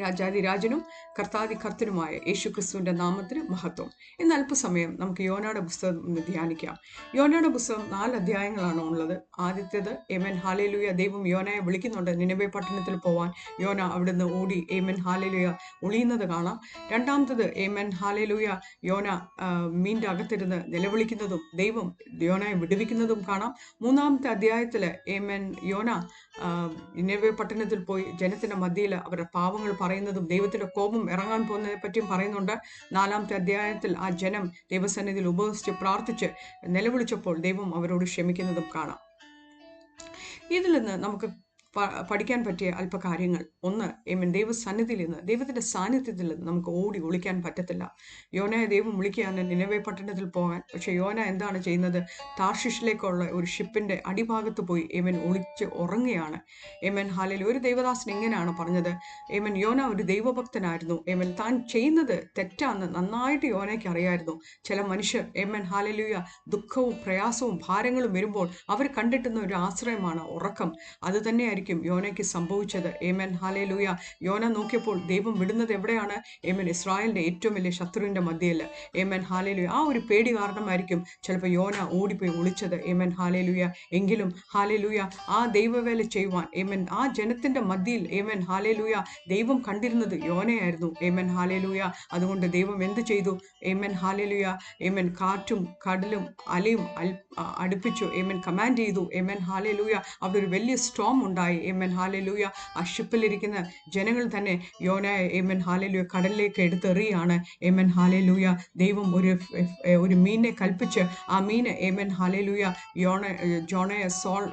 രാജാതിരാജനും യേശു ക്രിസ്തുവിന്റെ നാമത്തിന് മഹത്വം. ഇന്ന് അല്പസമയം നമുക്ക് യോനയുടെ പുസ്തകം ഒന്ന് ധ്യാനിക്കാം. യോനയുടെ പുസ്തകം നാല് അധ്യായങ്ങളാണ് ഉള്ളത്. ആദ്യത്തേത് എമൻ ഹാലേലുയ ദൈവം യോനയെ വിളിക്കുന്നുണ്ട്. നിനവെ പട്ടണത്തിൽ പോവാൻ. യോന അവിടുന്ന് ഓടി ഏമൻ ഹാലേലുയ ഒളിയുന്നത് കാണാം. രണ്ടാമത്തത് ഏമൻ ഹാലേലുയ യോന മീന്റെ അകത്തിരുന്ന് നിലവിളിക്കുന്നതും ദൈവം യോനയെ വിടുവിക്കുന്നതും കാണാം. മൂന്നാമത്തെ അധ്യായത്തിൽ ഏമൻ യോന നിനവെ പട്ടണത്തിൽ പോയി ജനത്തിന്റെ മധ്യയിൽ അവരുടെ പാവങ്ങൾ പറയുന്നതും ദൈവത്തിന്റെ കോപം ഇറങ്ങാൻ പോകുന്നതിനെ പറ്റിയും പറയുന്നുണ്ട്. നാലാമത്തെ അധ്യായത്തിൽ ആ ജനം ദൈവസന്നിധിയിൽ ഉപവസിച്ച് പ്രാർത്ഥിച്ച് നിലവിളിച്ചപ്പോൾ ദൈവം അവരോട് ക്ഷമിക്കുന്നതും കാണാം. ഇതിൽ നിന്ന് നമുക്ക് പഠിക്കാൻ പറ്റിയ അല്പ കാര്യങ്ങൾ ഒന്ന് ഏമൻ ദൈവസന്നിധിയിൽ നിന്ന് ദൈവത്തിന്റെ സാന്നിധ്യത്തിൽ നിന്ന് നമുക്ക് ഓടി ഒളിക്കാൻ പറ്റത്തില്ല. യോനയെ ദൈവം വിളിക്കുകയാണ് നിലവേ പട്ടണത്തിൽ പോകാൻ. പക്ഷെ യോന എന്താണ് ചെയ്യുന്നത്? താർഷിഷിലേക്കുള്ള ഒരു ഷിപ്പിന്റെ അടിഭാഗത്ത് പോയി ഏമൻ ഒളിച്ച് ഉറങ്ങുകയാണ്. ഏമൻ ഹാലിൽ ഒരു ദൈവദാസൻ ഇങ്ങനെയാണ് പറഞ്ഞത്. ഏമൻ യോന ഒരു ദൈവഭക്തനായിരുന്നു. ഏമൻ താൻ ചെയ്യുന്നത് തെറ്റാന്ന് നന്നായിട്ട് യോനയ്ക്ക് അറിയായിരുന്നു. ചില മനുഷ്യർ ഏമൻ ഹാലലുയ ദുഃഖവും പ്രയാസവും ഭാരങ്ങളും വരുമ്പോൾ അവർ കണ്ടെത്തുന്ന ഒരു ആശ്രയമാണ് ഉറക്കം. അത് തന്നെയായിരിക്കും യോനയ്ക്ക് സംഭവിച്ചത്. ഏമൻ ഹാലേ ലൂയ യോന നോക്കിയപ്പോൾ ദൈവം വിടുന്നത് എവിടെയാണ്? ഏമൻ ഇസ്രായേലിന്റെ ഏറ്റവും വലിയ ശത്രുവിന്റെ മധ്യയിൽ ഏമൻ ഹാലേ ലൂയ ആ ഒരു പേടി കാരണമായിരിക്കും ചിലപ്പോൾ യോന ഓടിപ്പോയി ഒളിച്ചത്. ഏമൻ ഹാലേ ലൂയ എങ്കിലും ഹാലേ ലൂയ ആ ദൈവവേല ചെയ്യുവാൻ ഏമൻ ആ ജനത്തിന്റെ മധ്യയിൽ ഏമൻ ഹാലേ ലൂയ ദൈവം കണ്ടിരുന്നത് യോനയായിരുന്നു. ഏമൻ ഹാലേ ലൂയ അതുകൊണ്ട് ദൈവം എന്ത് ചെയ്തു? ഏമൻ ഹാലേ ലൂയ ഏമൻ കാറ്റും കടലും അലയും അടുപ്പിച്ചു ഏമൻ കമാൻഡ് ചെയ്തു. ഏമൻ ഹാലേ ലൂയ അവിടെ ഒരു വലിയ സ്റ്റോം ഉണ്ടായി. ഏമൻ ഹാലലൂയ ആ ഷിപ്പിലിരിക്കുന്ന ജനങ്ങൾ തന്നെ യോനയെ ഏമൻ ഹാലലൂയ കടലിലേക്ക് എടുത്തെറിയാണ്. ഏമൻ ഹാലലൂയ ദൈവം ഒരു ഒരു മീനെ കൽപ്പിച്ച് ആ മീന് ഏമൻ ഹാലലൂയ യോണ ജോണയെ സോൾ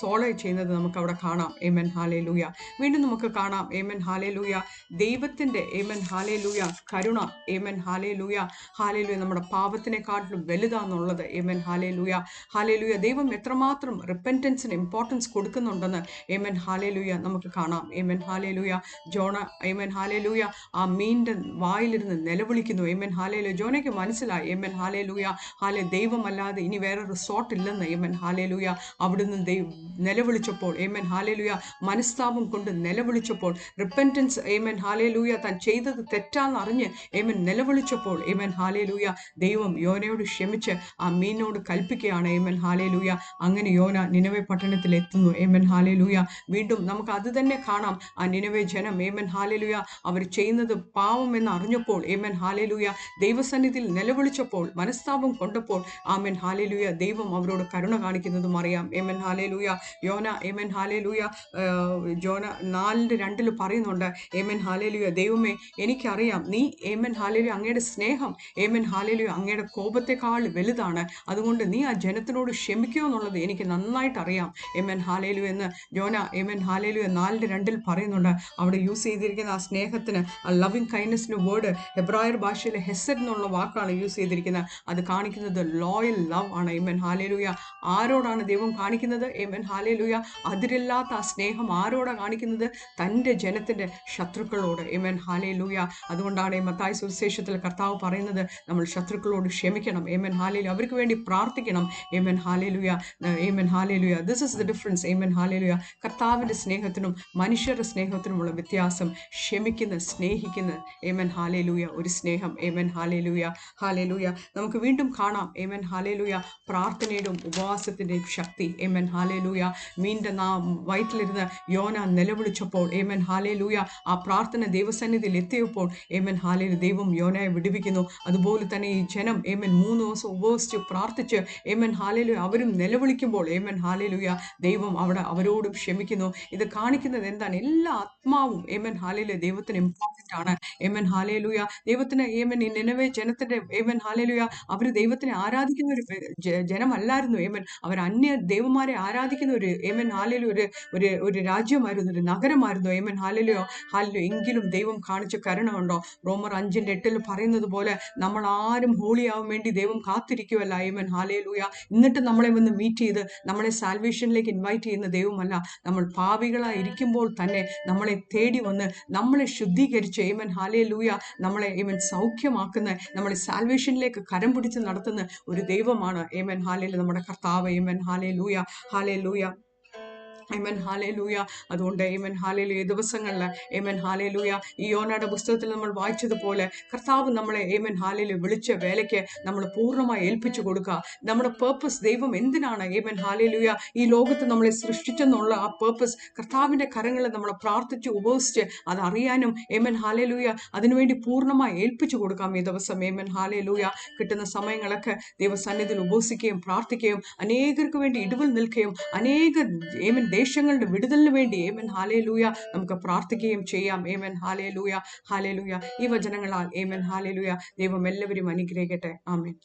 സോളെ ചെയ്യുന്നത് നമുക്ക് അവിടെ കാണാം. ഏമൻ ഹാലലൂയ വീണ്ടും നമുക്ക് കാണാം. ഏമൻ ഹാലേലൂയ ദൈവത്തിന്റെ ഏമൻ ഹാലലൂയ കരുണ. ഏമൻ ഹാലലൂയ ഹാലലൂയ നമ്മുടെ പാപത്തിനെക്കാട്ടിലും വലുതാന്നുള്ളത്. ഏമൻ ഹാലലൂയ ഹാലലൂയ ദൈവം എത്രമാത്രം റിപ്പന്റൻസിന് ഇമ്പോർട്ടൻസ് കൊടുക്കുന്നുണ്ടെന്ന് ഏമൻ ഹാലേലൂയ നമുക്ക് കാണാം ഏമൻ ഹാലേലൂയ ജോണ ഏമൻ ഹാലേലൂയ ആ മീന്റെ വായിലിരുന്ന് നിലവിളിക്കുന്നു ഏമൻ ഹാലേലു ജോനയ്ക്ക് മനസ്സിലായി ഏമൻ ഹാലേലൂയ ഹാലെ ദൈവമല്ലാതെ ഇനി വേറെ റിസോർട്ട് ഇല്ലെന്ന് ഏമൻ ഹാലേലൂയ അവിടുന്ന് ദൈവം നിലവിളിച്ചപ്പോൾ ഏമൻ ഹാലേലൂയ മനസ്താപം കൊണ്ട് നിലവിളിച്ചപ്പോൾ റിപ്പന്റൻസ് ഏമൻ ഹാലേലൂയ താൻ ചെയ്തത് തെറ്റാന്ന് അറിഞ്ഞ് ഏമൻ നിലവിളിച്ചപ്പോൾ ഏമൻ ഹാലേലൂയ ദൈവം യോനയോട് ക്ഷമിച്ച് ആ മീനോട് കൽപ്പിക്കുകയാണ് ഏമൻ ഹാലേലൂയ അങ്ങനെ യോന നിനവേ പട്ടണത്തിൽ എത്തുന്നു ഏമൻ ഹാലേലൂയ വീണ്ടും നമുക്ക് അത് തന്നെ കാണാം. ആ നിനവേ ജനം. ഏമൻ ഹാലലുയ അവർ ചെയ്യുന്നത് പാവം എന്ന് അറിഞ്ഞപ്പോൾ. ഏമൻ ഹാലലുയ ദൈവസന്നിധിയിൽ നിലവിളിച്ചപ്പോൾ മനസ്താപം കൊണ്ടപ്പോൾ. ആമൻ ഹാലലുയ ദൈവം അവരോട് കരുണ കാണിക്കുന്നതും അറിയാം. ഏമൻ ഹാലലുയ യോന ഏമൻ ഹാലലുയ ജോന നാലിന്റെ രണ്ടിൽ പറയുന്നുണ്ട്. ഏമൻ ഹാലലുയ ദൈവമേ എനിക്കറിയാം. നീ ഏമൻ ഹാലേലൂയ അങ്ങയുടെ സ്നേഹം. ഏമൻ ഹാലേലൂയ അങ്ങയുടെ കോപത്തെക്കാൾ വലുതാണ്. അതുകൊണ്ട് നീ ആ ജനത്തിനോട് ക്ഷമിക്കുമോ എന്നുള്ളത് എനിക്ക് നന്നായിട്ട് അറിയാം എം എൻ ഹാലേലു എന്ന് ജോന ഏമൻ ഹാലേലു നാലിന്റെ രണ്ടിൽ പറയുന്നുണ്ട്. അവിടെ യൂസ് ചെയ്തിരിക്കുന്ന ആ സ്നേഹത്തിന് ആ ലവിങ് കൈൻഡ്നസ്സിന് വേർഡ് ഹെബ്രായർ ഭാഷയിലെ ഹെസഡ് എന്നുള്ള വാക്കാണ് യൂസ് ചെയ്തിരിക്കുന്നത്. അത് കാണിക്കുന്നത് ലോയൽ ലവ് ആണ്. ഏമൻ ഹാലേലുയ ആരോടാണ് ദൈവം കാണിക്കുന്നത്? ഏമൻ ഹാലേലുയ അതിരില്ലാത്ത ആ സ്നേഹം ആരോടാണ് കാണിക്കുന്നത്? തന്റെ ജനത്തിന്റെ ശത്രുക്കളോട്. ഏമൻ ഹാലേലുയ അതുകൊണ്ടാണ് മത്തായ സുവിശേഷത്തിൽ കർത്താവ് പറയുന്നത് നമ്മൾ ശത്രുക്കളോട് ക്ഷമിക്കണം. ഏമൻ ഹാലേലു അവർക്ക് വേണ്ടി പ്രാർത്ഥിക്കണം. Amen hallelujah amen hallelujah this is the difference amen hallelujah കർത്താവിന്റെ സ്നേഹത്തിനും മനുഷ്യരുടെ സ്നേഹത്തിനുമുള്ള വ്യത്യാസം ക്ഷമിക്കുന്ന സ്നേഹിക്കുന്ന. ഏമൻ ഹാലേലൂയ ഒരു സ്നേഹം. ഏമൻ ഹാലേലൂയ ഹാലേലൂയ നമുക്ക് വീണ്ടും കാണാം. ഏമൻ ഹാലേലൂയ പ്രാർത്ഥനയുടെയും ഉപവാസത്തിന്റെയും ശക്തി. ഏമൻ ഹാലേലൂയ മീന്റെ നാ വയറ്റിലിരുന്ന് യോന നിലവിളിച്ചപ്പോൾ ഏമൻ ഹാലേലൂയ ആ പ്രാർത്ഥന ദൈവസന്നിധിയിൽ എത്തിയപ്പോൾ ഏമൻ ഹാലേലു ദൈവം യോനയെ വിടുവിക്കുന്നു. അതുപോലെ തന്നെ ഈ ജനം ഏമൻ മൂന്ന് ദിവസം ഉപവസിച്ച് പ്രാർത്ഥിച്ച് ഏമൻ ഹാലേലൂയ അവരും നിലവിളിക്കുമ്പോൾ ഏമൻ ഹാലേലൂയ ദൈവം അവിടെ അവരോടും ക്ഷമിക്കുന്നു. ഇത് കാണിക്കുന്നത് എന്താണ്? എല്ലാ ആത്മാവും ഏമൻ ഹാലയിലെ ദൈവത്തിന് ഇമ്പോർട്ടന്റ് ആണ്. ഏമൻ ഹാലയിലൂയ ദൈവത്തിന് ഏമൻ ഈ നിലവേ ജനത്തിന്റെ ഏമൻ ഹാലയിലൂയ അവർ ദൈവത്തിനെ ആരാധിക്കുന്ന ഒരു ജനമല്ലായിരുന്നു ഏമൻ അവർ അന്യ ദൈവന്മാരെ ആരാധിക്കുന്ന ഒരു ഏമൻ ഹാലേലു ഒരു ഒരു ഒരു രാജ്യമായിരുന്നു ഒരു നഗരമായിരുന്നു ഏമൻ ഹാലയിലോ ഹാലിലോ എങ്കിലും ദൈവം കാണിച്ച കരുണമുണ്ടോ റോമർ അഞ്ചിന്റെ എട്ടിൽ പറയുന്നത് പോലെ നമ്മൾ ആരും ഹോളിയാവാൻ വേണ്ടി ദൈവം കാത്തിരിക്കുവല്ല ഏമൻ ഹാലയിലൂയ എന്നിട്ട് നമ്മളെ വന്ന് മീറ്റ് ചെയ്ത് നമ്മളെ സാൽവേഷനിലേക്ക് ഇൻവൈറ്റ് ചെയ്യുന്ന ദൈവമല്ല. നമ്മൾ പാവികളായി ഇരിക്കുമ്പോൾ തന്നെ നമ്മളെ തേടി വന്ന് നമ്മളെ ശുദ്ധീകരിച്ച് ഏമൻ ഹാലേലൂയ നമ്മളെ ഏമൻ സൗഖ്യമാക്കുന്ന നമ്മളെ സാൽവേഷനിലേക്ക് കരം പിടിച്ച് നടത്തുന്ന ഒരു ദൈവമാണ് ഏമൻ ഹാലയിൽ നമ്മുടെ കർത്താവ് ഏമൻ ഹാലേ ലൂയ ഹാലേലൂയ ഹാലേലൂയ ഏമൻ ഹാലേ ലൂയ അതുകൊണ്ട് എമൻ ഹാലേ ലൂയ ദിവസങ്ങളിൽ എമൻ ഹാലേ ലൂയ ഈ യോനയുടെ പുസ്തകത്തിൽ നമ്മൾ വായിച്ചതുപോലെ കർത്താവ് നമ്മളെ ഏമൻ ഹാലയിൽ വിളിച്ച വേലയ്ക്ക് നമ്മൾ പൂർണമായി ഏൽപ്പിച്ചു കൊടുക്കുക. നമ്മുടെ പേർപ്പസ് ദൈവം എന്തിനാണ് എമൻ ഹാലേ ലൂയ ഈ ലോകത്ത് നമ്മളെ സൃഷ്ടിച്ചെന്നുള്ള ആ പേർപ്പസ് കർത്താവിന്റെ കരങ്ങളെ നമ്മൾ പ്രാർത്ഥിച്ച് ഉപവസിച്ച് അത് അറിയാനും ഏമൻ ഹാലേ ലൂയ അതിനുവേണ്ടി പൂർണമായി ഏൽപ്പിച്ചു കൊടുക്കാം ഈ ദിവസം. ഏമൻ ഹാലേ ലൂയ കിട്ടുന്ന സമയങ്ങളൊക്കെ ദൈവസന്നിധിയിൽ ഉപവസിക്കുകയും പ്രാർത്ഥിക്കുകയും അനേകർക്ക് വേണ്ടി ഇടിവിൽ നിൽക്കുകയും അനേക ഏമൻ ദേശങ്ങളുടെ വിടുതലിന് വേണ്ടി ഏമൻ ഹാലേ ലൂയ നമുക്ക് പ്രാർത്ഥിക്കുകയും ചെയ്യാം. ഏമൻ ഹാലേ ലൂയ ഹാലേ ലൂയ ഈ വചനങ്ങളാൽ ഏമൻ ഹാലേ ലൂയ ദൈവം എല്ലാവരും അനുഗ്രഹിക്കട്ടെ. ആമേൻ